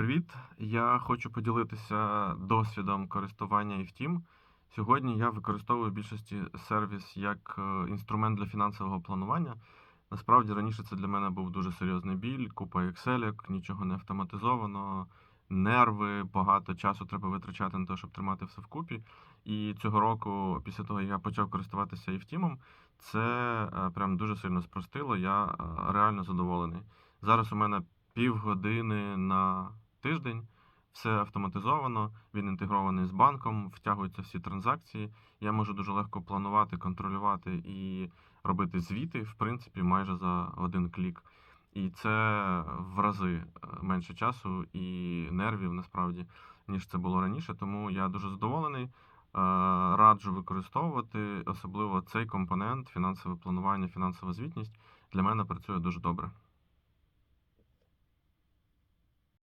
Привіт! Я хочу поділитися досвідом користування IFTIM. Сьогодні я використовую в більшості сервіс як е, інструмент для фінансового планування. Насправді раніше це для мене був дуже серйозний біль, купа Excel, нічого не автоматизовано, нерви, багато часу треба витрачати на те, щоб тримати все вкупі. І цього року, після того, як я почав користуватися IFTIM, це е, прям дуже сильно спростило. Я е, реально задоволений. Зараз у мене півгодини на тиждень. Все автоматизовано, він інтегрований з банком, втягуються всі транзакції. Я можу дуже легко планувати, контролювати і робити звіти, в принципі, майже за один клік. І це в рази е, менше часу і нервів насправді, ніж це було раніше. Тому я дуже задоволений. Е, Раджу використовувати, особливо цей компонент фінансове планування, фінансова звітність для мене працює дуже добре.